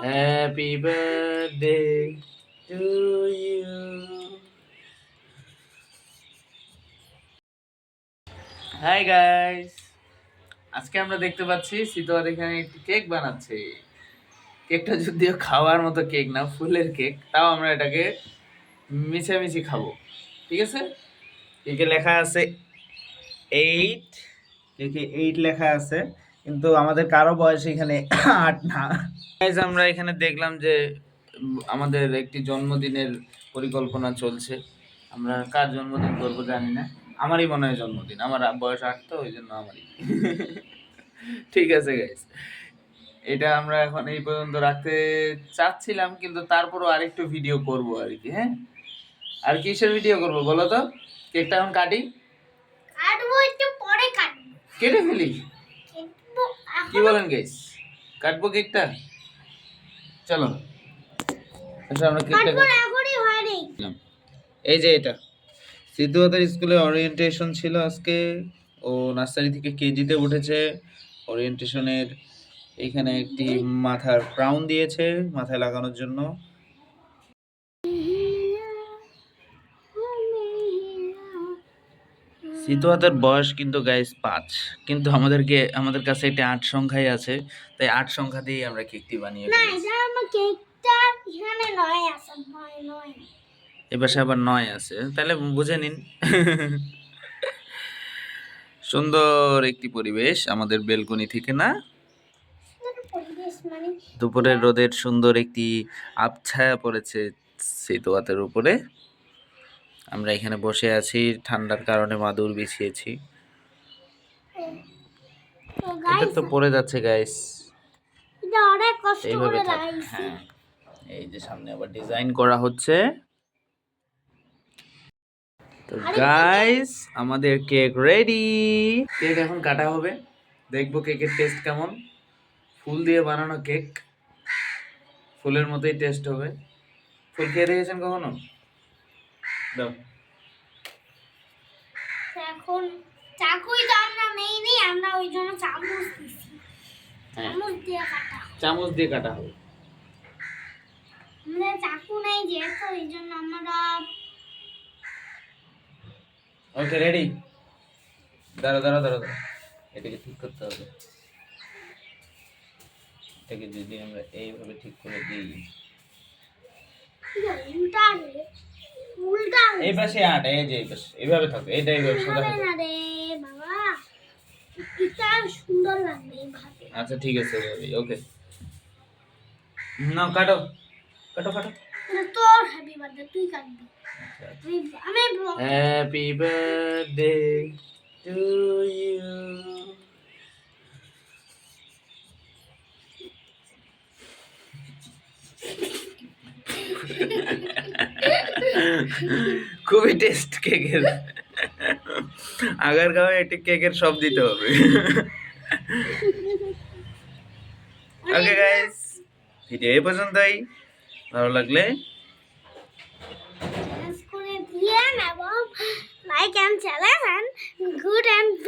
Happy birthday to you. Hi guys আজকে আমরা দেখতে পাচ্ছি শীতওয়ার এখানে একটি কেক বানাচ্ছে। কেকটা যদিও খাওয়ার মতো কেক না, ফুলের কেক, তাও আমরা এটাকে মিশামিশি খাব। ঠিক আছে? কেকে লেখা আছে এইট কেকে এইট লেখা আছে। কিন্তু আমাদের কারও বয়স এখানে আট না। আমরা এখানে দেখলাম যে আমাদের একটি জন্মদিনের পরিকল্পনা চলছে। আমরা কার জন্মদিন করব জানি না। আমারই মনে হয় জন্মদিন। আমার বয়স আট তো ওই জন্য আমারই। ঠিক আছে গাইজ এটা আমরা এখন এই পর্যন্ত রাখতে চাচ্ছিলাম কিন্তু তারপরও আরেকটু ভিডিও করব আর কি হ্যাঁ? আর কিসের ভিডিও করব বলো তো? কেকটা এখন কাটি? কাটবো একটু পরে কাটবো। কেটে ফেলি? কি বলেন গাইস কাটবো কেকটা চলো। আচ্ছা আমরা কেকটা। এই যে এটা। সিদ্ধুয়াতের স্কুলে ওরিয়েন্টেশন ছিল আজকে। ও নার্সারি থেকে কেজিতে উঠেছে। ওরিয়েন্টেশনের এখানে একটি মাথার ক্রাউন দিয়েছে মাথায় লাগানোর জন্য। সিতুয়াতের বয়স কিন্তু গাইস পাঁচ। কিন্তু আমাদেরকে আমাদের কাছে একটা আট সংখ্যাই আছে। তাই আট সংখ্যা দিয়েই আমরা কেকটি বানিয়ে না ফেলেছি। এটা আমার কেকটা এখানে নয় আছে নয় নয়। এপাশে আবার নয় আছে। তাহলে বুঝে নিন। সুন্দর একটি পরিবেশ আমাদের বেলকনি থেকে না? মানে দুপুরের রোদের সুন্দর একটি আবছায়া পড়েছে সেতুয়াতের উপরে। আমরা এখানে বসে আছি ঠান্ডার কারণে মাদুর বিছিয়েছি। এটা তো পড়ে যাচ্ছে গাইস এটা অনেক কষ্ট এইভাবে হ্যাঁ। এই যে সামনে আবার ডিজাইন করা হচ্ছে। তো গাইস আমাদের কেক রেডি কেক এখন কাটা হবে। দেখব কেকের টেস্ট কেমন। ফুল দিয়ে বানানো কেক ফুলের মতোই টেস্ট হবে। ফুল খেয়ে দেখেছেন কখনো? দাও। এখন চাকুই তো আমরা নেই নি আমরা ওই জন্য চামচ দিছি। হ্যাঁ। চামচ দিয়ে কাটা চামচ দিয়ে কাটা হবে। আমাদের চাকু নেই যেহেতু এই জন্য আমরা ওকে রেডি দাঁড়া দাঁড়া দাঁড়া এটাকে ঠিক করতে হবে। এটাকে যদি আমরা এইভাবে ঠিক করে দিই। উল্টা এই পাশে আট এই যে এই পাশে। এইভাবে থাকবে এইটা এইভাবে সোজা আচ্ছা ঠিক আছে ওকে। না কাটো। কাটো কাটো। তোর হ্যাপি বার্থডে তুই কাটবি। আচ্ছা আমি আমি হ্যাপি বার্থডে টু খুবই টেস্ট কেকের আগার গাঁও একটি কেকের সব দিতে হবে। ওকে গাইস ভিডিও এই পর্যন্তই। ভালো লাগলে like and channel and good very